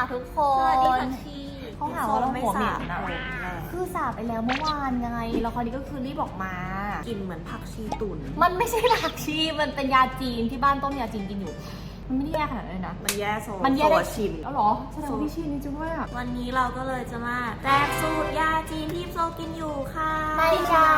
ค่ะทุกคสนวัสดีค่ะชีเขาหาว่าเราไม่หัวเหม็สานนะโอ้แรงคือสาบไปแล้วเมื่อวานไงแล้วคราวนี้ก็คือรีบออกมากินเหมือนผักชีตุน มันไม่ใช่ผักชีมันเป็นยาจีนที่บ้านต้มยาจีนกินอยู่ มันไม่ได้แย่ขนาดนั้นเลยนะ มันแย่โซมันแย่ได้โซชินแล้วเหรอแสดงว่าพี่ชินจริงๆด้วยอะวันนี้เราก็เลยจะมาแจกสูตรยาจีนที่โซกินอยู่ค่ะไม่ใช่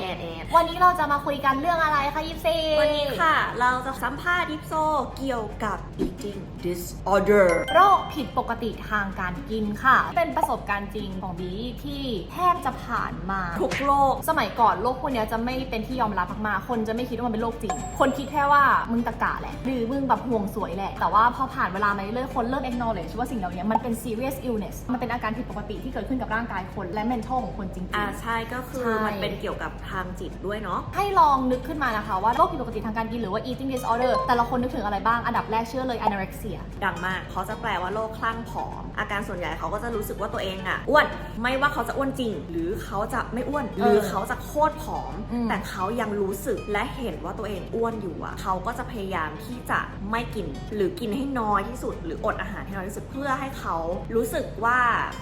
แอดแอดวันนี้เราจะมาคุยกันเรื่องอะไรคะยิปซีวันนี้ค่ะ เราจะสัมภาษณ์ดิฟโซเกี่ยวกับ eating disorder โรคผิดปกติทางการกินค่ะ เป็นประสบการณ์จริงของบีที่แทบจะผ่านมาทุกโรคสมัยก่อนโรคพวกเนี้ยจะไม่เป็นที่ยอมรับมากๆคนจะไม่คิดว่ามันเป็นโรคจริง คนคิดแค่ว่ามึงตะกะแหละหรือมึงแบบห่วงสวยแหละ แต่ว่าพอผ่านเวลามาเรื่อยๆคนเริ่ม acknowledge ว่าสิ่งเหล่านี้มันเป็น serious illness มันเป็นอาการผิดปกติที่เกิดขึ้นกับร่างกายคนและ mental ของคนจริงอ่าๆใช่ก็คือใช่ มันเป็นเกี่ยวกับทางจิตด้วยเนาะ ให้ลองนึกขึ้นมานะคะว่าโรคผิดปกติทางการกินหรือว่า eating disorder แต่ละคนนึกถึงอะไรบ้าง อันดับแรกเชื่อเลย anorexia ดังมากเขาจะแปลว่าโรคคลั่งผอม อาการส่วนใหญ่เขาก็จะรู้สึกว่าตัวเองอะอ้วน ไม่ว่าเขาจะอ้วนจริง หรือเขาจะไม่อ้วน หรือเขาจะโคตรผอม อืม แต่เขายังรู้สึกและเห็นว่าตัวเองอ้วนอยู่อะเขาก็จะพยายามที่จะไม่กิน หรือกินให้น้อยที่สุด หรืออดอาหารให้น้อยที่สุดเพื่อให้เขารู้สึกว่า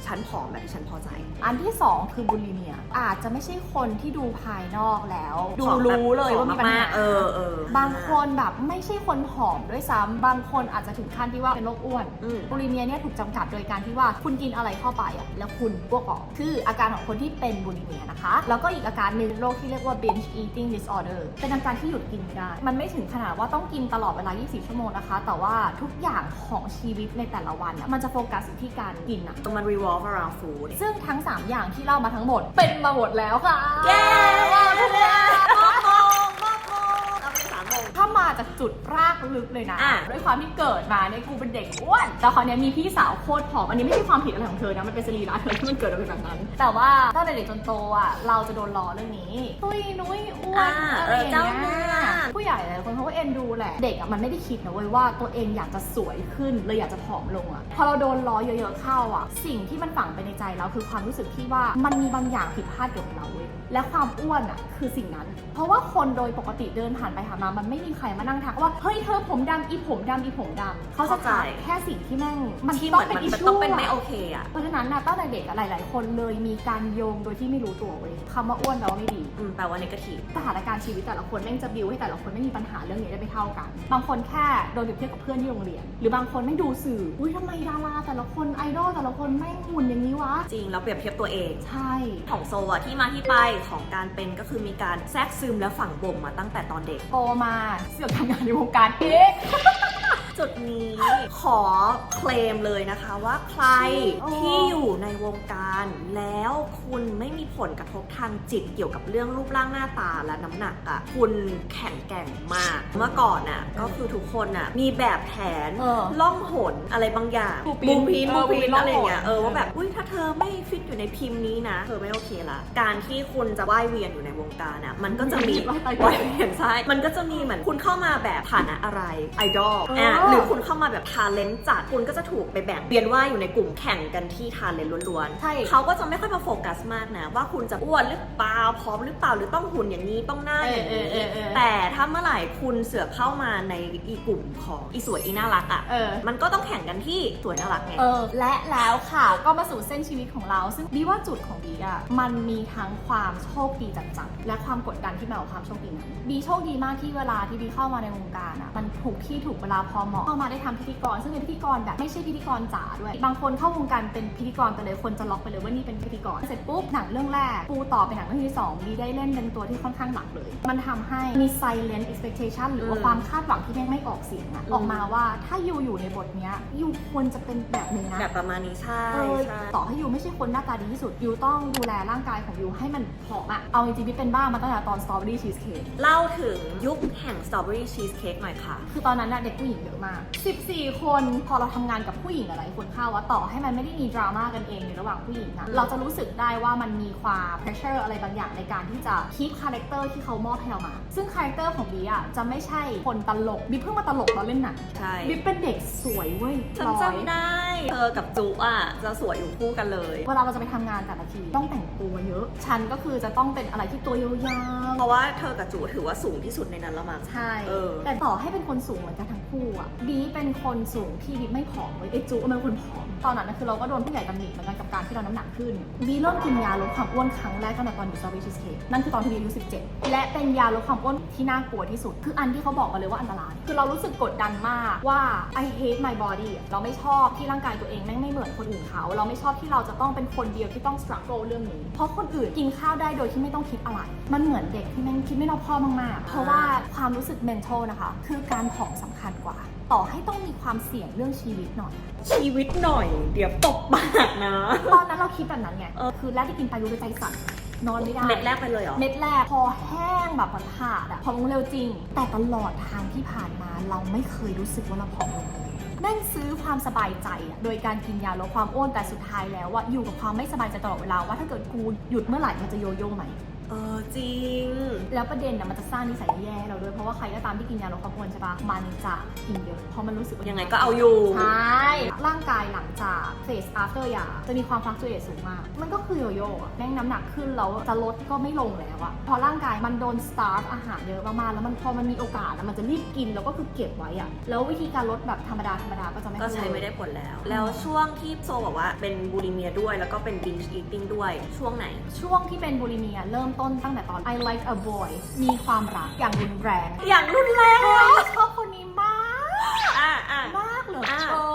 ฉันผอมแบบที่ฉันพอใจ อันที่สองคือบุลิเมีย อาจจะไม่ใช่คนที่ดูภายนอกแล้ว ดูผอมแบบรู้เลยว่ามีปัญหาผอมกๆเออเออบางคนแบบไม่ใช่คนผอมด้วยซ้ำบางคนอาจจะถึงขั้นที่ว่าเป็นโรคอ้วนอืมบุลิเมียเนี่ยถูกจำกัดโดยการที่ว่าคุณกินอะไรเข้าไปอะแล้วคุณอ้วกออกคืออาการของคนที่เป็นบุลิเมียนะคะ แล้วก็อีกอาการหนึ่งโรคที่เรียกว่า binge eating disorder เป็นอาการที่หยุดกินไม่ได้มันไม่ถึงขนาดว่าต้องกินตลอดเวลา 24 ชั่วโมงนะคะแต่ว่าทุกอย่างของชีวิตในแต่ละวันอะมันจะโฟกัสอยู่ที่การกินอะมัน revolve around food ซึ่งทั้ง 3 อย่างที่เล่ามาทั้งหมด เป็นมาหมดแล้วค่ะ เย้ว้าวทุกอย่างมอบมงมอบมงเราเป็นสามโมงถ้ามาจากจุดรากลึกเลยนะ อะ ด้วยความที่เกิดมาเนี่ยกูเป็นเด็กอ้วนแต่คราวเนี้ยมีพี่สาวโคตรผอมอันนี้ไม่ใช่ความผิดอะไรของเธอนะมันเป็นสรีระเธอที่มันเกิดมาเป็นแบบนั้น แต่ว่าตั้งแต่เด็กจนโตอะเราจะโดนล้อเรื่องนี้ตุยนุ้ยอ้วนอ่าอะไรอย่างเออเจ้าเงี้เนื้ยอ ผู้ใหญ่หลายคนเขาก็เอ็นดูแหละ เด็กอะมันไม่ได้คิดนะเว้ยว่าตัวเองอยากจะสวยขึ้นเลยอยากจะผอมลงอะพอเราโดนล้อเยอะๆเข้าอะ สิ่งที่มันฝังไปในใจเราคือความรู้สึกที่ว่ามันมีบางอย่างผิดพลาดเกี่ยวกับเราเว้ยและความอ้วนอะคือสิ่งนั้น เพราะว่าคนโดยปกติเดินผ่านไปผ่านมามันไม่มีใครมานั่งทักว่าเฮ้ยเธอผมดำอีผมดำอีผมดำเขาจะเข้าใจถามแค่สิ่งที่แม่งมันที่เหต้อมืงอนเป็นมันอิชมันชูต้องเป็นไม่โอเคอะเพราะฉะนั้นนะตั้งแต่เด็กอะหลาย ๆ คนเลยมีการโยงโดยที่ไม่รู้ตัวเว้ยคำว่าอ้วนแปลว่าไม่ดี อืมแปลว่า negative สถานการณ์ชีวิตแต่ละคนแม่งจะบิวให้แต่ละคนไม่มีปัญหาเรื่องนี้ได้ไม่เท่ากัน บางคนแค่โดนเปรียบเทียบกับเพื่อนที่โรงเรียน หรือบางคนไม่ดูสื่อ อุ้ยทำไมดาราแต่ละคนไอดอลแต่ละคนแม่งหุ่นอย่างนี้วะ จริงเราเปรียบเทียบตัวเอง ใช่ ของโซอะที่มาที่ไปของการเป็นก็คือมีการแทรกซึมและฝังบ่มมาตั้งแต่ตอนเด็ก โตมาเสือกทำงานในวงการเอ๊ะ จุดนี้ขอเคลมเลยนะคะว่าใครโอ้ที่อยู่ในวงการแล้วคุณไม่มีผลกระทบทางจิตเกี่ยวกับเรื่องรูปร่างหน้าตาและน้ำหนักอะ่ะคุณแข็งแกร่งมาก เมื่อก่อนอะก็คือทุกคนอะมีแบบแผนเออล่องหนอะไรบางอย่างบูบูปิมนพินเอบูอพินบูปินอะไรอย่างเงี้ยล่องหน เออว่าแบบอุ้ยถ้าเธอไม่ฟิตอยู่ในพิมพ์นี้นะเธอไม่โอเคละการที่คุณจะว่ายเวียนอยู่ในวงการอะมันก็จะมีว่ายไปว่ายเวียนใช่มันก็จะมีเหมือนคุณเข้ามาแบบฐานะอะไรไอดอลเอออ่ อะหรือคุณเข้ามาแบบทาเลนต์จัดคุณก็จะถูกไปแบ่งเบียนว่าอยู่ในกลุ่มแข่งกันที่ทาเลนต์ล้วนใช่ๆเขาก็จะไม่ค่อยมาโฟกัสมากนะ ว่าคุณจะอ้วนหรือเปล่าพร้อมหรือเปล่าหรือต้องหุ่นอย่างนี้ต้องหน้าอย่างนี้เออเออเออเออแต่ถ้าเมื่อไหร่คุณเสือกเข้ามาในอีกลุ่มของอีสวยอีน่ารักอะเออมันก็ต้องแข่งกันที่สวยน่ารักไงเออและแล้วค่ะก็มาสู่เส้นชีวิตของเรา ซึ่งบีว่าจุดของบีอะมันมีทั้งความโชคดีจัดๆและความกดดันที่มากับความโชคดีนั้นบีโชคดีมากที่เวลาที่บีเข้ามาในวงการอะมันถูกที่ถูกเวลาพอเหมาะเข้ามาได้ทำพิธีกร ซึ่งเป็นพิธีกรแบบไม่ใช่พิธีกรจ๋าด้วย บางคนเข้าวงการเป็นพิธีกรไปเลยคนจะล็อกไปเลยว่านี่เป็นพิธีกร เสร็จปุ๊บหนังเรื่องแรก ปูต่อเป็นหนังเรื่องที่สองบีได้เล่นเป็นตัวที่ค่อนข้างหลักเลย มันทำให้มี silent expectation หรือว่าอืมความคาดหวังที่แม่งไม่ออกเสียงอะอืมออกมาว่าถ้ายูอยู่ในบทเนี้ยยูควรจะเป็นแบบนี้นะแบบประมาณนี้ใช่เออใช่ต่อให้ยูไม่ใช่คนหน้าตาดีที่สุดยูต้องดูแลร่างกายของยูให้มันผอมอะเอาจริงๆพี่เป็นบ้ามาตั้งแต่ตอน strawberry cheesecake เล่าถึงยุคแห่ง strawberry cheesecake หน่อยค่ะคือตอนนั้นน่ะเด็กผู้หญิงเยอะมาก 14 คนพอเราทำงานกับผู้หญิงหลายๆคนเข้าว่าต่อให้มันไม่ได้มีดราม่ากันเองในระหว่างผู้หญิงนะอืมเราจะรู้สึกได้ว่ามันมีความ pressure อะไรบางอย่างในการที่จะ keep character ที่เขามอบให้เรามา ซึ่ง character ของบีอะจะไม่ใช่คนตลกบีเพิ่งมาตลกตอนเล่นหนังใช่บีเป็นเด็กสวยเว้ยฉันร้อยจำได้ เธอกับจุอะจะสวยอยู่คู่กันเลย เวลาเราจะไปทำงานแต่ละทีต้องแต่งตัวเยอะ ฉันก็คือจะต้องเป็นอะไรที่ตัวยาวเพราะว่าเธอกับจูถือว่าสูงที่สุดในนั้นแล้วมั้งๆใช่เออแต่ต่อให้เป็นคนสูงเหมือนกันทั้ง คู่คู่ะบีเป็นคนสูงที่บีไม่ผอมเว้ยไอจูเป็นคนผอม ตอนนั้นนะคือเราก็โดนผู้ใหญ่ตำหนิเหมือนกันกับการที่เราน้ำหนักขึ้นบีเริ่มกินยาลดความอ้วนครั้งแรกตั้งแต่ตอนอยู่ซาวิชิสเคนั่นคือตอนที่บีอายุ17 และเป็นยาลดความอ้วนที่น่ากลัวที่สุด คืออันที่เขาบอกมาเลยว่าอันตราย คือเรารู้สึกกดดันมากว่า I hate my body เราไม่ชอบที่ร่างกายตัวเองแม่งไม่เหมือนคนอื่นเขา เราไม่ชอบที่เราจะต้องเป็นคนเดียวที่ต้อง struggle เรื่องนี้เพราะคนอื่นกินข้าวได้โดยที่ไม่ต้องคิดอะไร มันเหมือนเด็กที่แม่งคิดไม่รอบคอบมากๆ เพราะว่าความรู้สึก mental นะคะ คือการผอมสำคัญกว่า ต่อให้ต้องมีความเสี่ยงเรื่องชีวิตหน่อย ชีวิตหน่อย เดี๋ยวตบปากนะ ตอนนั้นเราคิดแบบนั้นไง เออ คือแรกที่กินไปรู้เลยใจสั่นนอนไม่ได้ เม็ดแรกไปเลยเหรอ เม็ดแรกพอแห้งแบบมันขาดอะผอมลงเร็วจริง แต่ตลอดทางที่ผ่านมาเราไม่เคยรู้สึกว่าเราผอมลงเลยแม่งซื้อความสบายใจอะโดยการกินยาลดความอ้วนแต่สุดท้ายแล้วอะอยู่กับความไม่สบายใจตลอดเวลาว่าถ้าเกิดกูหยุดเมื่อไหร่มันจะโยโย่ไหม เออจริง แล้วประเด็นน่ะมันจะสร้างนิสัยแย่ให้เราด้วยเพราะว่าใครก็ตามที่กินยาลดความอ้วนใช่ปะมันจะกินเยอะเพราะมันรู้สึกว่ายัยังไงก็เอาอยู่ ใช่ ร่างกายหลังจาก phase after ยาจะมีความฟลัก t ูเอ e สูงมาก มันก็คือโยโย่อะแม่งน้ำหนักขึ้นแล้วจะลดก็ไม่ลงแล้วอะพอร่างกายมันโดน starve อาหารเยอะมากๆแล้วมันพอมันมีโอกาสอะมันจะรีบกินแล้วก็คือเก็บไว้อะแล้ววิธีการลดแบบธรรมดาธรรมดาก็จะไม่ก็ค่อยใช้เวิร์ไม่ได้ผลแล้ว แล้วช่วงที่โซบอกว่าเป็นบูลิเมียด้วย แล้วก็เป็น binge eating ด้วยช่วงไหน ช่วงที่เป็นบูลิเมียเริ่มต้นตั้งแต่ตอน I like a boy มีความรักอย่างรุนแรง อย่างรุนแรงเฮ้ยชอบคน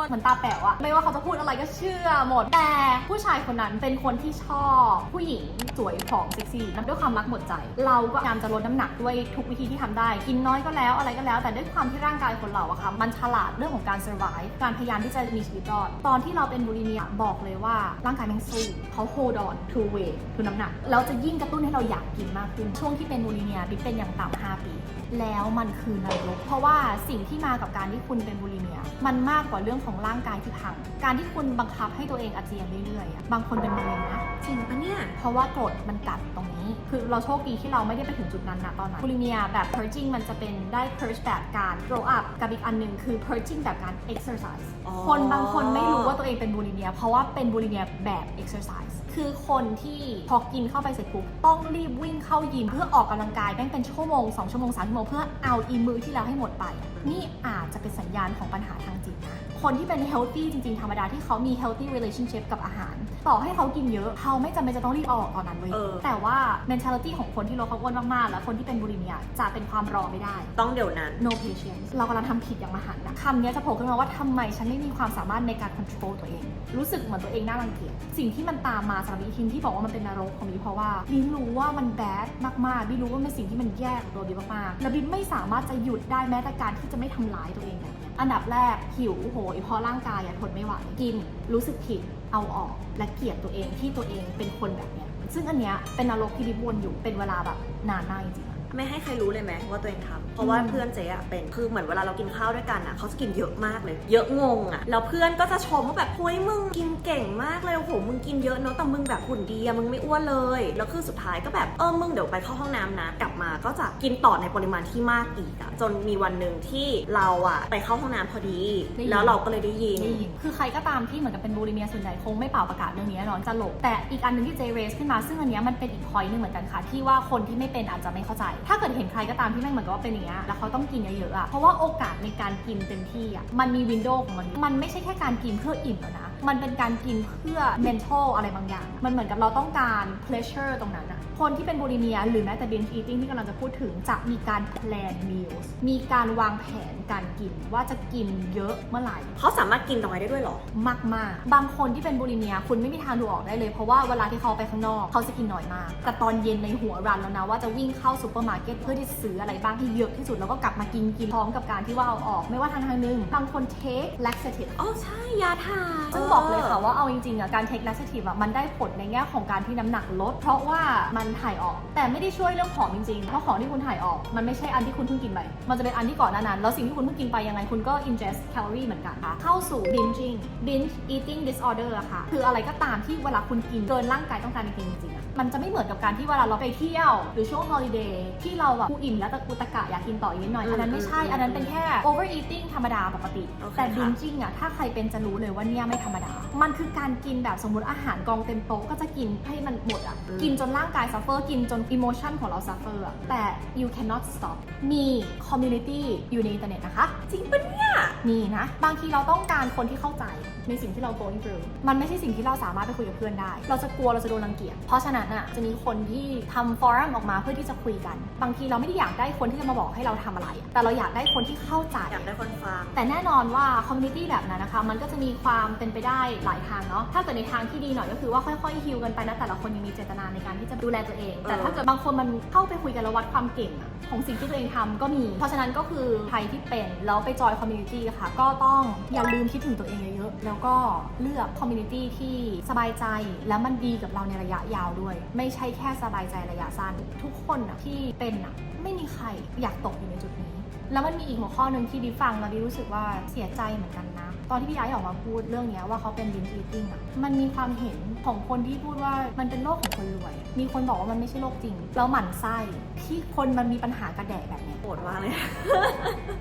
เหมือนตาแป๋วอะไม่ว่าเขาจะพูดอะไรก็เชื่อหมด แต่ผู้ชายคนนั้นเป็นคนที่ชอบผู้หญิงสวยผอมเซ็กซี่ด้วยความรักหมดใจ เราก็พยายามจะลดน้ำหนักด้วยทุกวิธีที่ทำได้ กินน้อยก็แล้วอะไรก็แล้ว แต่ด้วยความที่ร่างกายคนเราอะค่ะมันฉลาดเรื่องของการ survive การพยายามที่จะมีชีวิตรอด ตอนที่เราเป็นบูลิเมียบอกเลยว่าร่างกายม่งสู้เขา hold on to weight คือน้ำหนักแล้วจะยิ่งกระตุ้นให้เราอยากกินมากขึ้นช่วงที่เป็นบูลิเมียบิ๊กเป็นอย่างต่ำ5ปี แล้วมันคือนรกเพราะว่าสิ่งที่มากับการที่คุณเป็นบูลิเมีย มันมากกว่าเรื่องของร่างกายที่พัง การที่คุณบังคับให้ตัวเองอาเจียนเรื่อยๆอะบางคนเป็นมะเร็งนะจริงปะเนี่ยเพราะว่ากรดมันกัดตรงนี้ คือเราโชคดีที่เราไม่ได้ไปถึงจุดนั้นนะตอนนั้นบูลิเมียแบบ purging มันจะเป็นได้ purge แบบการ grow up กับอีกอันหนึ่งคือ purging แบบการ exercise อ๋อคนบางคนไม่รู้ว่าตัวเองเป็นบูลิเมีย เพราะว่าเป็นบูลิเมียแบบ exercise คือคนที่พอกินเข้าไปเสร็จปุ๊บต้องรีบวิ่งเข้ายิมเพื่อออกกำลังกายแม่งเป็นชั่วโมง2ชั่วโมง3ชั่วโมงเพื่อเอาอีมือที่แล้วให้หมดไป นี่อาจจะเป็นสัญญาณของปัญหาทางจิตนะ คนที่เป็น healthy จริงๆ ธรรมดาที่เขามี healthy relationship กับอาหาร ต่อให้เขากินเยอะ เขาไม่จำเป็นจะต้องรีบเอาออกตอนนั้นเว้ย เออ แต่ว่า mentality ของคนที่ลดความอ้วนมากๆ และคนที่เป็นบูลิเมียจะเป็นความรอไม่ได้ ต้องเดี๋ยวนั้น no patience เรากำลังทำผิดอย่างมหันต์นะคำนี้จะโผล่ขึ้นมาว่าทำไมฉันไม่มีความสามารถในการ control ตัวเอง รู้สึกเหมือนตัวเองน่ารังเกียจสิ่งที่มันตามมาสำหรับอีทินที่บอกว่ามันเป็นนรกของบีเพราะว่าบีรู้ว่ามันแบดมากๆบีรู้ว่ามันเป็นสิ่งที่มันแย่ของตัวบีมากๆแล้วบีไม่สามารถจะหยุดได้แม้แต่การที่จะไม่ทำร้ายตัวเองแบบเนี้ย อันดับแรกหิวโหยเพราะร่างกายอะทนไม่ไหวกินรู้สึกผิดเอาออกและเกลียดตัวเองที่ตัวเองเป็นคนแบบเนี้ยซึ่งอันเนี้ยเป็นนรกที่ดิบวนอยู่เป็นเวลาแบบนานมากจริงๆอะไม่ให้ใครรู้เลยไหมว่าตัวเองทำ ราะว่าอืมเพื่อนเจ๊อะเป็นคือเหมือนเวลาเรากินข้าวด้วยกันอะเขาจะกินเยอะมากเลย เยอะงงอะแล้วเพื่อนก็จะชมว่าแบบเฮ้ยมึงกินเก่งมากเลยโอ้โหมึงกินเยอะเนอะแต่มึงแบบหุ่นดีอะมึงไม่อ้วนเลยแล้วคือสุดท้ายก็แบบเออมึงเดี๋ยวไปเข้าห้องน้ำนะ กลับมาก็จะกินต่อในปริมาณที่มากอีกอะจนมีวันหนึ่งที่เราอะไปเข้าห้องน้ำพอดี ได้ยิน แล้วเราก็เลยได้ยินได้ยินคือใครก็ตามที่เหมือนกับเป็นบูลิเมียส่วนใหญ่คงไม่เป่าประกาศเรื่องนี้แน่นอนจะหลบแต่อีกอันหนึ่งที่เจเรสขึ้นมาซึ่งอันเนี้ยมันเป็นอีกพอยต์หนึงเหมือนกันค่ะที่ว่าคนที่ไม่เป็นอาจจะไม่เข้าใจ ถ้าเกิดเห็นใครก็ตามที่แม่งเหมือนกับว่าเป็นอย่างเงี้ยแล้วเขาต้องกินเยอะๆอะเพราะว่าโอกาสในการกินเต็มที่อะมันมีวินโดว์ของมัน มันไม่ใช่แค่การกินเพื่ออิ่มแล้วนะ มันเป็นการกินเพื่อ mental อะไรบางอย่าง มันเหมือนกับเราต้องการ pleasure ตรงนั้นอะ คนที่เป็นบูลิเมียหรือแม้แต่ binge eating ที่กำลังจะพูดถึงจะมีการ plan meals มีการวางแผนการกินว่าจะกินเยอะเมื่อไหร่ เขาสามารถกินน้อยได้ด้วยเหรอ มากมากๆบางคนที่เป็นบูลิเมียคุณไม่มีทางดูออกได้เลย เพราะว่าเวลาที่เขาไปข้างนอกเขาจะกินน้อยมาก แต่ตอนเย็นในหัวรันแล้วนะว่าจะวิ่งเข้าซูเปอร์มาร์เก็ตเพื่อที่จะซื้ออะไรบ้างที่เยอะที่สุดแล้วก็กลับมากินกินพร้อมกับการที่ว่าเอาออก ไม่ว่าทางทางหนึงบางคนเทค laxative อ๋อใช่ยาทาซึ่งบอกเลยค่ะว่าเอาจริงๆอะการเทค laxative อะมันได้ผลในแง่ของการที่น้ำหนักลด เพราะว่ามันถ่ายออก แต่ไม่ได้ช่วยเรื่องผอมจริงๆ เพราะของที่คุณถ่ายออก มันไม่ใช่อันที่คุณเพิ่งกินไป มันจะเป็นอันที่ก่อนหน้านั้น แล้วสิ่งที่คุณเพิ่งกินไปยังไงคุณก็ ingest calorie เหมือนกันค่ะ เข้าสู่ binging binge eating disorder อะค่ะ คืออะไรก็ตามที่เวลาคุณกินเกินร่างกายต้องการจริงๆจริงๆอะมันจะไม่เหมือนกับการที่เวลาเราไปเที่ยว หรือช่วง holiday ที่เราแบบกูอิ่มแล้วแต่กูตะกะอยากกินต่ออีกนิดหน่อย อันนั้นไม่ใช่ อันนั้นเป็นแค่ overeating ธรรมดาปกติโอเคแต่ค่ะ binge อะถ้าใครเป็นจะรู้เลยว่าเนี่ยไม่ธรรมดา มันคือการกินแบบสมมติอาหารกองเต็มโต๊ะก็จะกินให้มันหมดอะอืมกินจนร่างกายซัฟเฟอร์กินจนอิโมชันของเราซัฟเฟอร์แต่ you cannot stop มีคอมมูนิตี้อยู่ในอินเทอร์เน็ตนะคะ จริงปะเนี่ย มีนะ บางทีเราต้องการคนที่เข้าใจในสิ่งที่เรา going through มันไม่ใช่สิ่งที่เราสามารถไปคุยกับเพื่อนได้ เราจะกลัวเราจะโดนรังเกียจ เพราะฉะนั้นอะจะมีคนที่ทำฟอรัมออกมาเพื่อที่จะคุยกัน บางทีเราไม่ได้อยากได้คนที่จะมาบอกให้เราทำอะไรอะแต่เราอยากได้คนที่เข้าใจ อยากได้คนฟัง แต่แน่นอนว่าคอมมูนิตี้แบบนั้นนะคะ มันก็จะมีความเป็นไปได้หลายทางเนาะ ถ้าเกิดในทางที่ดีหน่อยก็คือว่าค่อยๆฮิลกันไปนะแต่ละคนยังมีเจตนาในการที่จะดูแลตัวเอง แต่ถ้าเกิดบางคนมันเข้าไปคุยกันแล้ววัดความเก่งอะของสิ่งที่ตัวเองทำก็มี เพราะฉะนั้นก็คือใครที่เป็นแล้วไปจอยคอมมูนิตี้ค่ะ ก็ต้องอย่าลืมคิดถึงตัวเองเยอะๆ แล้วก็เลือกคอมมูนิตี้ที่สบายใจแล้วมันดีกับเราในระยะยาวด้วย ไม่ใช่แค่สบายใจระยะสั้น ทุกคนนะที่เป็นนะไม่มีใครอยากตกอยู่ในจุดนี้ แล้วมันมีอีกหัวข้อหนึ่งที่ดิฟังแล้วดิรู้สึกว่าเสียใจเหมือนกันนะ ตอนที่พี่ไอ้ออกมาพูดเรื่องเนี้ยว่าเขาเป็น binge eating อะมันมีความเห็นของคนที่พูดว่ามันเป็นโรคของคนรวย มีคนบอกว่ามันไม่ใช่โรคจริง แล้วหมั่นไส้ที่คนมันมีปัญหากระแดะแบบเนี้ยโหดมากเลย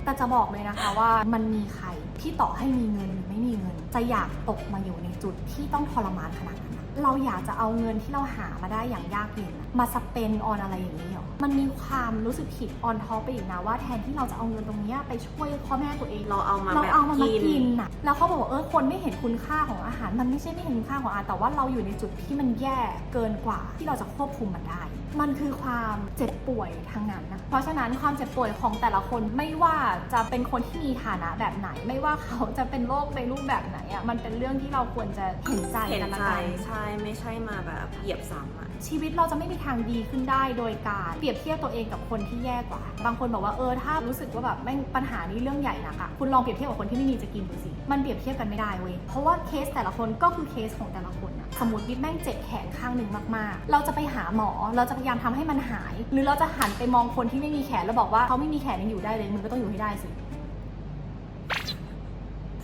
แต่จะบอกเลยนะคะว่ามันมีใครที่ต่อให้มีเงินหรือไม่มีเงิน จะอยากตกมาอยู่ในจุดที่ต้องทรมานขนาดนั้นอะ เราอยากจะเอาเงินที่เราหามาได้อย่างยากเย็นอะมาสเปนออนอะไรอย่างนี้เหรอ มันมีความรู้สึกผิดออนท็อปไปอีกนะว่าแทนที่เราจะเอาเงินตรงเนี้ยไปช่วยพ่อแม่ตัวเองเราเอามาเราแบบเอามันมากินกินน่ะแล้วเขาบอกว่าเออคนไม่เห็นคุณค่าของอาหาร มันไม่ใช่ไม่เห็นคุณค่าของอาหารแต่ว่าเราอยู่ในจุดที่มันแย่เกินกว่าที่เราจะควบคุมมันได้ มันคือความเจ็บป่วยทางนั้นนะ เพราะฉะนั้นความเจ็บป่วยของแต่ละคนไม่ว่าจะเป็นคนที่มีฐานะแบบไหน ไม่ว่าเขาจะเป็นโรคในรูปแบบไหนอะมันเป็นเรื่องที่เราควรจะเห็นใจเห็นกันละใจกันใช่ไม่ใช่มาแบบเหยียบซ้ำอะ ชีวิตเราจะไม่มีทางดีขึ้นได้โดยการเปรียบเทียบตัวเองกับคนที่แย่กว่า บางคนบอกว่าเออถ้ารู้สึกว่าแบบแม่งปัญหานี้เรื่องใหญ่หนักอะคุณลองเปรียบเทียบกับคนที่ไม่มีจะกินดูสิมันเปรียบเทียบกันไม่ได้เว้ยเพราะว่าเคสแต่ละคนก็คือเคสของแต่ละคนอะ สมมติบิ๊กแม่งเจ็บแขนข้างหนึ่งมากๆ เราจะไปหาหมอ เราจะพยายามทำให้มันหาย หรือเราจะหันไปมองคนที่ไม่มีแขนแล้วบอกว่าเขาไม่มีแขนยังอยู่ได้เลยมึงก็ต้องอยู่ให้ได้สิ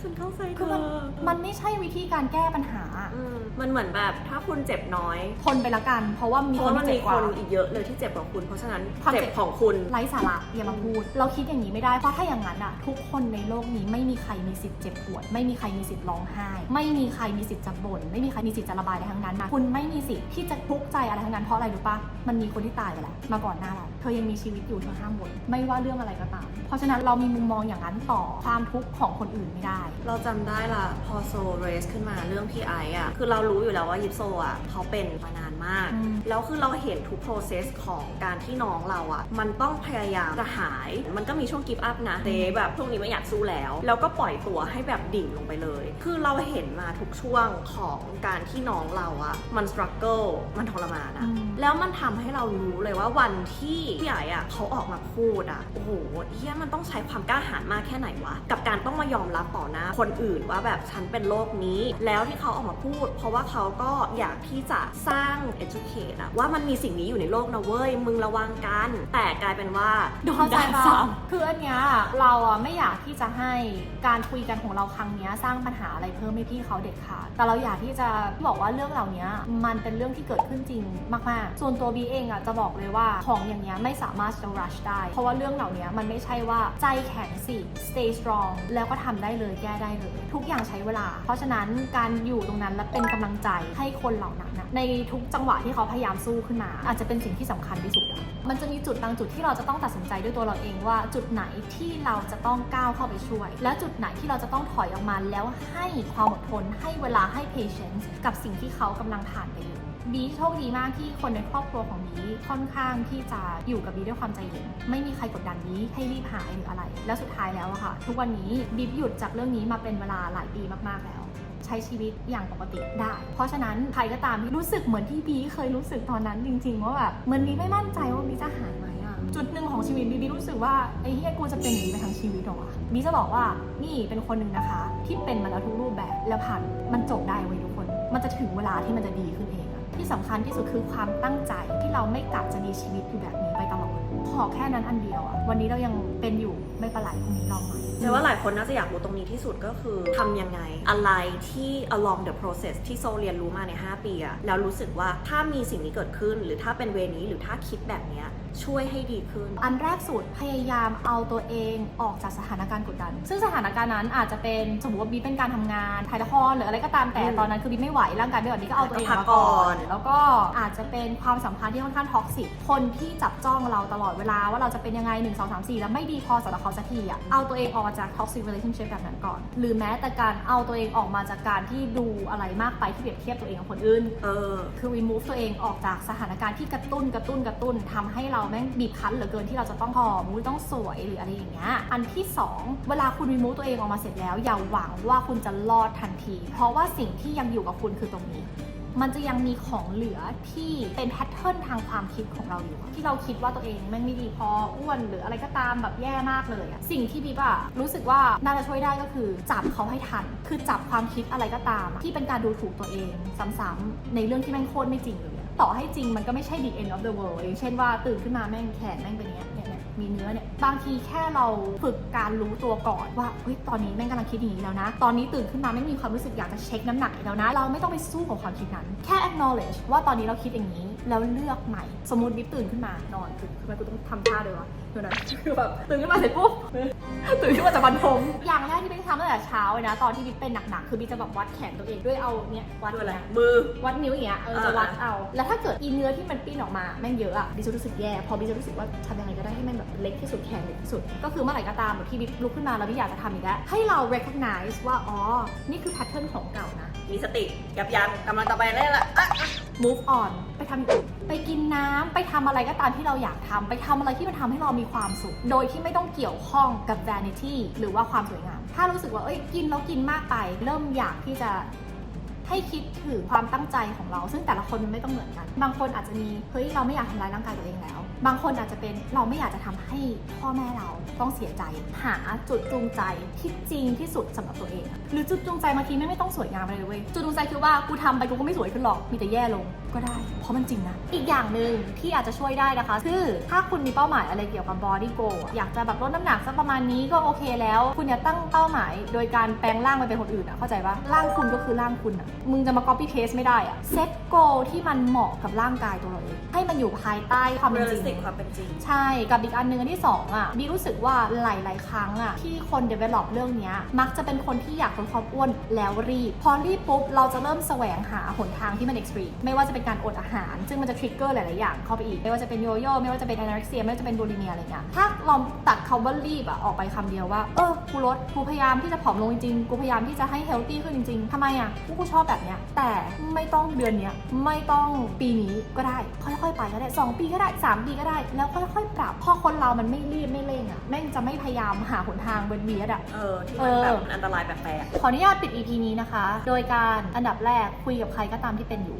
ฉันเข้าใจเธคือมันอมันไม่ใช่วิธีการแก้ปัญหา อืมมันเหมือนแบบถ้าคุณเจ็บน้อยทนไปละกัน เพราะว่ามีเพคนราะมันที่เจ็มีบกคว่า นอีกเยอะเลยที่เจ็บกว่าคุณ เพราะฉะนั้นความเจ็เจ็บ บของคุณ ไร้สาระอย่ามาพูด เราคิดอย่างนี้ไม่ได้ เพราะถ้าอย่างนั้นอะทุกคนในโลกนี้ไม่มีใครมีสิทธิ์เจ็บปวด ไม่มีใครมีสิทธิ์ร้องไห้ ไม่มีใครมีสิทธิ์จะบ่นไม่มีใครมีสิทธิ์จะระบายอะไรทั้งนั้นนะคุณไม่มีสิทธิ์ที่จะทุกข์ใจอะไรทั้งนั้นเพราะอะไรรู้ปะมันมีคนที่ตายไปแล้วมาก่อนหน้าเราเธอยังมีชีวิตอยู่เธอห้ามบ่นไม่ว่าเรื่องอะไรก็ตาม เพราะฉะนั้นเรามีมุมมองอย่างนั้นต่อความทุกข์ของคนอื่นไม่ได้เราจำได้ละพอโซเรสขึ้นมาเรื่องพี่ไอซ์อะ คือเรารู้อยู่แล้วว่ายิปโซอะเขาเป็นมานาน มากอืมแล้วคือเราเห็นทุก process ของการที่น้องเราอะมันต้องพยายามจะหาย มันก็มีช่วงกิฟต์อัพนะเดแบบช่วงนี้ไม่อยากสู้แล้ว แล้วก็ปล่อยตัวให้แบบดิ่งลงไปเลย คือเราเห็นมาทุกช่วงของการที่น้องเราอะมัน struggle มันทรมานอะอืมแล้วมันทำให้เรารู้เลยว่าวันที่พี่ใหญ่อะเขาออกมาพูดอะโอ้โหเฮียมันต้องใช้ความกล้าหาญมากแค่ไหนวะ กับการต้องมายอมรับต่อหน้าคนอื่นว่าแบบฉันเป็นโรคนี้ แล้วที่เขาออกมาพูด เพราะว่าเขาก็อยากที่จะสร้าง educate อะว่ามันมีสิ่งนี้อยู่ในโลกนะเว้ย มึงระวังกัน แต่กลายเป็นว่าโดนเข้าใจด่าปะซ้คืออันเนี้ยเราอะไม่อยากที่จะให้การคุยกันของเราครั้งเนี้ยสร้างปัญหาอะไรเพิ่มให้พี่เขาเด็ดขาดแต่เราอยากที่จะบอกว่าเรื่องเหล่านี้มันเป็นเรื่องที่เกิดขึ้นจริงมากๆ ส่วนตัวบีเองอะจะบอกเลยว่าของอย่างเนี้ยไม่สามารถจะ rush ได้ เพราะว่าเรื่องเหล่านี้มันไม่ใช่ว่าใจแข็งสิ stay strong แล้วก็ทำได้เลยแก้ได้เลย ทุกอย่างใช้เวลา เพราะฉะนั้นการอยู่ตรงนั้นและเป็นกำลังใจให้คนเหล่านั้นนะในทุกจังหวะที่เขาพยายามสู้ขึ้นมา อาจจะเป็นสิ่งที่สำคัญที่สุด มันจะมีจุดบางจุดที่เราจะต้องตัดสินใจด้วยตัวเราเองว่า จุดไหนที่เราจะต้องก้าวเข้าไปช่วย และจุดไหนที่เราจะต้องถอยออกมาแล้วให้ความอดทน ให้เวลาให้ patience กับสิ่งที่เขากำลังผ่านไปอยู่บีโชคดีมากที่คนในครอบครัวของบีค่อนข้างที่จะอยู่กับบีด้วยความใจเย็นไม่มีใครกดดันบีให้รีบหายหรืออะไร แล้วสุดท้ายแล้วอะค่ะ ทุกวันนี้บีหยุดจากเรื่องนี้มาเป็นเวลาหลายปีมากๆแล้ว ใช้ชีวิตอย่างปกติได้ เพราะฉะนั้นใครก็ตามที่รู้สึกเหมือนที่บีเคยรู้สึกตอนนั้นจริงๆว่าแบบเหมือนบีไม่มั่นใจว่าบีจะหายไหมอะจุดหนึ่งของชีวิตบีบีรู้สึกว่าไอ้เฮียกูจะเป็นอย่างนี้ไปทั้งชีวิตหรอวะบีจะบอกว่านี่เป็นคนหนึ่งนะคะ ที่เป็นมาแล้วทุกรูปแบบแล้วผ่านมันจบได้เว้ยทุกคน มันจะถึงเวลาที่มันจะดีขึ้นเองอะที่สำคัญที่สุดคือความตั้งใจที่เราไม่กะจะมีชีวิตอยู่แบบนี้ไปตลอดขอแค่นั้นอันเดียวอะวันนี้เรายังเป็นอยู่ไม่เป็นไรพรุ่งนี้ลองใหม่ แต่ว่าหลายคนน่าจะอยากรู้ตรงนี้ที่สุดก็คือทำยังไงอะไรที่ along the process ที่โซเรียนรู้มาใน 5 ปีอะแล้วรู้สึกว่าถ้ามีสิ่งนี้เกิดขึ้น หรือถ้าเป็นเวนี้หรือถ้าคิดแบบเนี้ย ช่วยให้ดีขึ้น อันแรกสุดพยายามเอาตัวเองออกจากสถานการณ์กดดัน ซึ่งสถานการณ์นั้นอาจจะเป็นสมมติว่าบีเป็นการทำงานถ่ายละครหรืออะไรก็ตามแต่อืมตอนนั้นคือบีไม่ไหวร่างกายไม่ไหวบีก็เอาตัวเองก็พักมาก่อก่อนนแล้วก็อาจจะเป็นความสัมพันธ์ที่ค่อนข้างท็อกซิกคนที่จับจ้องเราตลอดเวลาว่าเราจะเป็นยังไง1 2 3 4 แล้วไม่ดีพอสำหรับเขาสักทีอะเอาตัวเองออกอกจาก toxic relationship แบบนั้นก่อน หรือแม้แต่การเอาตัวเองออกมาจากการที่ดูอะไรมากไปที่เปรียบเทียบตัวเองกับคนอื่นเออคือ remove ตัวเองออกจากสถานการณ์ที่กระตุ้นกระตุ้นกระตุ้นทำให้เราแม่งบีบคั้นเหลือเกินที่เราจะต้องผอมหรือต้องสวยหรืออะไรอย่างเงี้ยอันที่สองเวลาคุณ remove ตัวเองออกมาเสร็จแล้ว อย่าหวังว่าคุณจะรอดทันที เพราะว่าสิ่งที่ยังอยู่กับคุณคือตรงนี้มันจะยังมีของเหลือที่เป็นแพทเทิร์นทางความคิดของเราอยู่ ที่เราคิดว่าตัวเองแม่งไม่ดีพออ้วนหรืออะไรก็ตามแบบแย่มากเลยอะสิ่งที่บิ๊บอะรู้สึกว่าน่าจะช่วยได้ก็คือ จับเขาให้ทัน คือจับความคิดอะไรก็ตาม ที่เป็นการดูถูกตัวเองซ้ำๆในเรื่องที่แม่งโคตรไม่จริงเลย ต่อให้จริงมันก็ไม่ใช่ the end of the world อย่างเช่นว่าตื่นขึ้นมาแม่งแขนแม่งเป็นเนี้ยเนี่ยมีเนื้อเนี่ยบางทีแค่เราฝึกการรู้ตัวก่อนว่าเฮ้ยตอนนี้แม่งกำลังคิดอย่างนี้แล้วนะ ตอนนี้ตื่นขึ้นมาไม่งมีความรู้สึกอยากจะเช็คน้ำหนักแล้วนะ เราไม่ต้องไปสู้กับความคิดนั้นแค่ acknowledge ว่าตอนนี้เราคิดอย่างนี้แล้วเลือกใหม่ สมมติบิ๊บตื่นขึ้นมานอนตื่นขึ้นมากูต้องทำท่าเลยวะ เดี๋ยวนะคือแบบตื่นขึ้นมาเสร็จปุ๊บตื่นขึ้นมาจากบันทมอย่างแรกที่บิ๊กทำตั้งแต่เช้าเลยนะ ตอนที่บิ๊กเป็นหนักๆ คือบิ๊กจะแบบวัดแขนตัวเองด้วยเอาเนี่ยวัดด้วยอะไรเนี่ยมือวัดนิ้วอย่างเงี้ยเอออ่าจะวัดเอา แล้วถ้าเกิดอีเนื้อที่มันปิ้นออกมาแม่งเยอะอะบิ๊กจะรู้สึกแย่ พอบิ๊กจะรู้สึกว่าทำยังไงก็ได้ให้มันแบบเล็กที่สุดแขนเล็กที่สุด ก็คือเมื่อไหร่ก็ตามแบบที่บิ๊กลุกขึ้นมาแล้วบิ๊กอยากจะทำอีกแล้วให้เรา recognize ว่าอ๋อนี่คือ pattern ของเก่านะมีสติยับยั้งกำลังจะไปได้ละอะ move on ไปทำอย่างอื่น ไปกินน้ำไปทำอะไรก็ตามที่เราอยากทำไปทำอะไรที่มันทำให้เรามีความสุข โดยที่ไม่ต้องเกี่ยวข้องกับ vanity หรือว่าความสวยงาม ถ้ารู้สึกว่าเอ้ยกินแล้วกินมากไป เริ่มอยากที่จะ ให้คิดถึงความตั้งใจของเรา ซึ่งแต่ละคนมันไม่ต้องเหมือนกัน บางคนอาจจะมีเฮ้ยเราไม่อยากทำร้ายร่างกายตัวเองแล้ว บางคนอาจจะเป็นเราไม่อยากจะทำให้พ่อแม่เราต้องเสียใจ หาจุดจูงใจที่จริงที่สุดสำหรับตัวเอง หรือจุดจูงใจบางทีไม่ไม่ต้องสวยงามไรเลยเว้ยจุดจูงใจคือว่ากูทำไปกูก็ไม่สวยขึ้นหรอกมีแต่แย่ลงก็ได้ เพราะมันจริงนะ อีกอย่างหนึ่งที่อาจจะช่วยได้นะคะ คือถ้าคุณมีเป้าหมายอะไรเกี่ยวกับบอดี้โกอยากจะแบบลดน้ำหนักสักประมาณนี้ก็โอเคแล้ว คุณอย่าตั้งเป้าหมาย โดยการแปลงร่างไปเป็นคนอื่นอะเข้าใจปะร่างคุณก็คือร่างคุณอะ มึงจะมา copy paste ไม่ได้อะเซต โกที่มันเหมาะกับร่างกายตัวเราเอง ให้มันอยู่ภายใต้ความเป็นจริ realistic งความเป็นจริง ใช่ กับอีกอันหนึ่งอันที่สองอะบีรู้สึกว่าหลาย ๆ ครั้งอะที่คน develop เรื่องเนี้ยมักจะเป็นคนที่อยากลดความอ้วนแล้วรีบ พอรีบปุ๊บเราจะเริ่มแสวงหาหนทางที่มัน extreme ไม่ว่าจะเป็นการอดอาหาร ซึ่งมันจะ trigger หลาย ๆ อย่างเข้าไปอีก ไม่ว่าจะเป็นโยโย่ไม่ว่าจะเป็น anorexia ไม่ว่าจะเป็น bulimia อะไรเงี้ยถ้าเราตัดคำว่ารีบอะออกไปคำเดียวว่าเออกูลดกูพยายามที่จะผอมลงจริงๆกูพยายามที่จะให้ healthy ขึ้นจริงๆทำไมอะกูกูชอบแบบเนี้ยแต่ไม่ต้องเดือนเนี้ยไม่ต้องปีนี้ก็ได้ ค่อยๆไปก็ได้ 2 ปีก็ได้ 3 ปีก็ได้ แล้วค่อยๆปรับพอคนเรามันไม่รีบไม่เร่งอะแม่งจะไม่พยายามหาหนทางเบียดเบียดอะเออ ที่มันแบบเออมันอันตรายแปลกขออนุญาตปิด EP นี้นะคะ โดยการอันดับแรกคุยกับใครก็ตามที่เป็นอยู่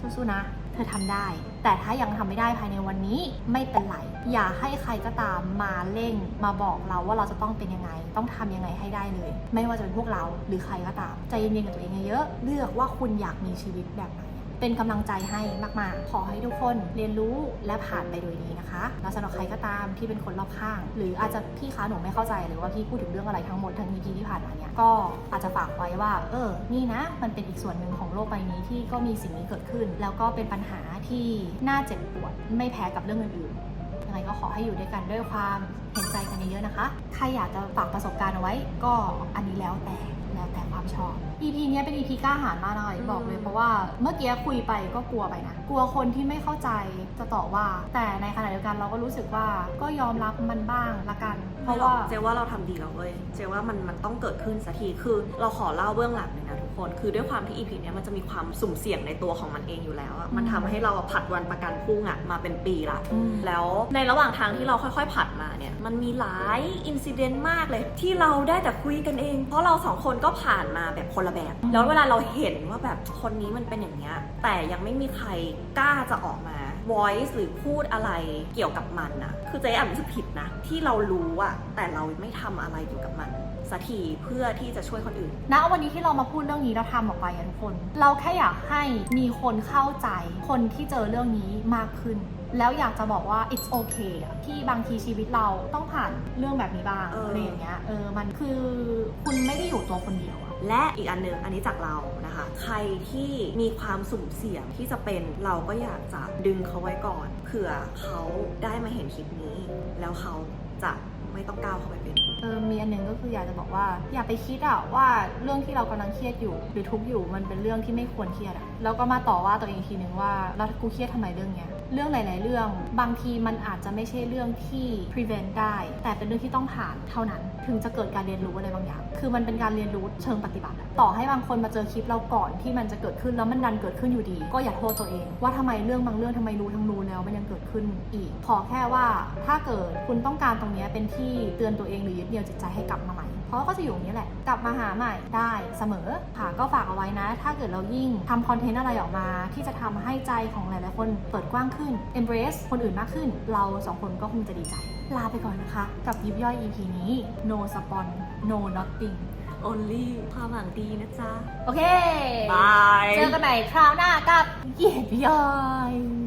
สู้ๆนะ เธอทำได้ แต่ถ้ายังทำไม่ได้ภายในวันนี้ไม่เป็นไร อย่าให้ใครก็ตามมาเร่งมาบอกเราว่าเราจะต้องเป็นยังไง ต้องทำยังไงให้ได้เลย ไม่ว่าจะเป็นพวกเราหรือใครก็ตาม ใจเย็นๆกับตัวเองเยอะๆเลือกว่าคุณอยากมีชีวิตแบบไหน เป็นกำลังใจให้มากๆ ขอให้ทุกคนเรียนรู้และผ่านไปโดยดีนะคะ แล้วสำหรับใครก็ตามที่เป็นคนรอบข้าง หรืออาจจะพี่คะหนูไม่เข้าใจหรือว่าพี่พูดถึงเรื่องอะไรทั้งหมดทั้ง EP ที่ผ่านมาเนี่ยก็อาจจะฝากไว้ว่า เออ นี่นะ มันเป็นอีกส่วนหนึ่งของโลกใบนี้ที่ก็มีสิ่งนี้เกิดขึ้น แล้วก็เป็นปัญหาที่น่าเจ็บปวดไม่แพ้กับเรื่องอื่นๆยังไงก็ขอให้อยู่ด้วยกันด้วยความเห็นใจกันเยอะๆนะคะ ใครอยากจะฝากประสบการณ์เอาไว้ ก็อันนี้แล้วแต่แล้วแต่ ความชอบ EP เนี้ยเป็น EP กล้าหาญมากเลยบอกเลยเพราะว่าเมื่อกี้คุยไปก็กลัวไปนะ กลัวคนที่ไม่เข้าใจจะต่อว่า แต่ในขณะเดียวกันเราก็รู้สึกว่าก็ยอมรับมันบ้างละกันๆ เพราะว่าเจว่าเราทำดีแล้วเว้ยเจว่ามันมันต้องเกิดขึ้นสักทีคือ เราขอเล่าเบื้องหลังเลยนะทุกคน คือด้วยความที่อีพีเนี้ยมันจะมีความสุ่มเสี่ยงในตัวของมันเองอยู่แล้วอะมันทำให้เราผัดวันประกันพรุ่งอะมาเป็นปีละอืมแล้วในระหว่างทางที่เราค่อยๆ ผัดมาเนี่ยมันมีหลายอินซิเดนต์มากเลยที่เราได้แต่คุยกันเอง เพราะเราสองคนก็ผ่านมาแบบคนละแบบ แล้วเวลาเราเห็นว่าแบบคนนี้มันเป็นอย่างเงี้ยแต่ยังไม่มีใครกล้าจะออกมา voice หรือพูดอะไรเกี่ยวกับมันอะคือเจ๊แอบรู้สึกผิดนะ ที่เรารู้อะแต่เราไม่ทำอะไรเกี่ยวกับมันสักทีเพื่อที่จะช่วยคนอื่น ณ วันนี้ที่เรามาพูดเรื่องนี้เราทำออกไปทุกคน เราแค่อยากให้มีคนเข้าใจคนที่เจอเรื่องนี้มากขึ้น แล้วอยากจะบอกว่า it's okay อะที่บางทีชีวิตเราต้องผ่านเรื่องแบบนี้บ้างเอออ อะไรอย่างเงี้ยเออมันคือคุณไม่ได้อยู่ตัวคนเดียวอะ และอีกอันหนึ่งอันนี้จากเรานะคะ ใครที่มีความสุ่มเสี่ยงที่จะเป็นเราก็อยากจะดึงเขาไว้ก่อนเผื่อเขาได้มาเห็นคลิปนี้ แล้วเขาจะไม่ต้องก้าวเข้าไปเป็น เออมีอันหนึ่งก็คืออยากจะบอกว่า อย่าไปคิดอะว่าเรื่องที่เรากำลังเครียดอยู่ หรือทุกข์อยู่มันเป็นเรื่องที่ไม่ควรเครียดอะแล้วก็มาต่อว่าตัวเองอีกทีนึงว่าแล้วกูเครียดทำไมเรื่องเนี้ย เรื่องหลาย ๆ เรื่อง บางทีมันอาจจะไม่ใช่เรื่องที่ prevent ได้ แต่เป็นเรื่องที่ต้องผ่านเท่านั้น ถึงจะเกิดการเรียนรู้อะไรบางอย่าง คือมันเป็นการเรียนรู้เชิงปฏิบัติ ต่อให้บางคนมาเจอคลิปเราก่อนที่มันจะเกิดขึ้นแล้วมันดันเกิดขึ้นอยู่ดี ก็อย่าโทษตัวเอง ว่าทำไมเรื่องบางเรื่องทำไมรู้ทั้งรู้แล้วมันยังเกิดขึ้นอีก ขอแค่ว่าถ้าเกิดคุณต้องการตรงนี้เป็นที่เตือนตัวเองหรือยึดเหนี่ยวจิตใจให้กลับมาใหม่ เพราะก็จะอยู่อย่างนี้แหละ กลับมาหาใหม่ได้เสมอค่ะก็ฝากเอาไว้นะ ถ้าเกิดเรายิ่งทำคอนเทนต์อะไรออกมา ที่จะทำให้ใจของหลายๆคนเปิดกว้างขึ้น embrace คนอื่นมากขึ้น เราสองคนก็คงจะดีใจ ลาไปก่อนนะคะ กับยิบย่อย EP นี้ no spon no nothing only ความหวังดีนะจ๊ะ โอเค บาย เจอกันใหม่คราวหน้ากับยิบย่อย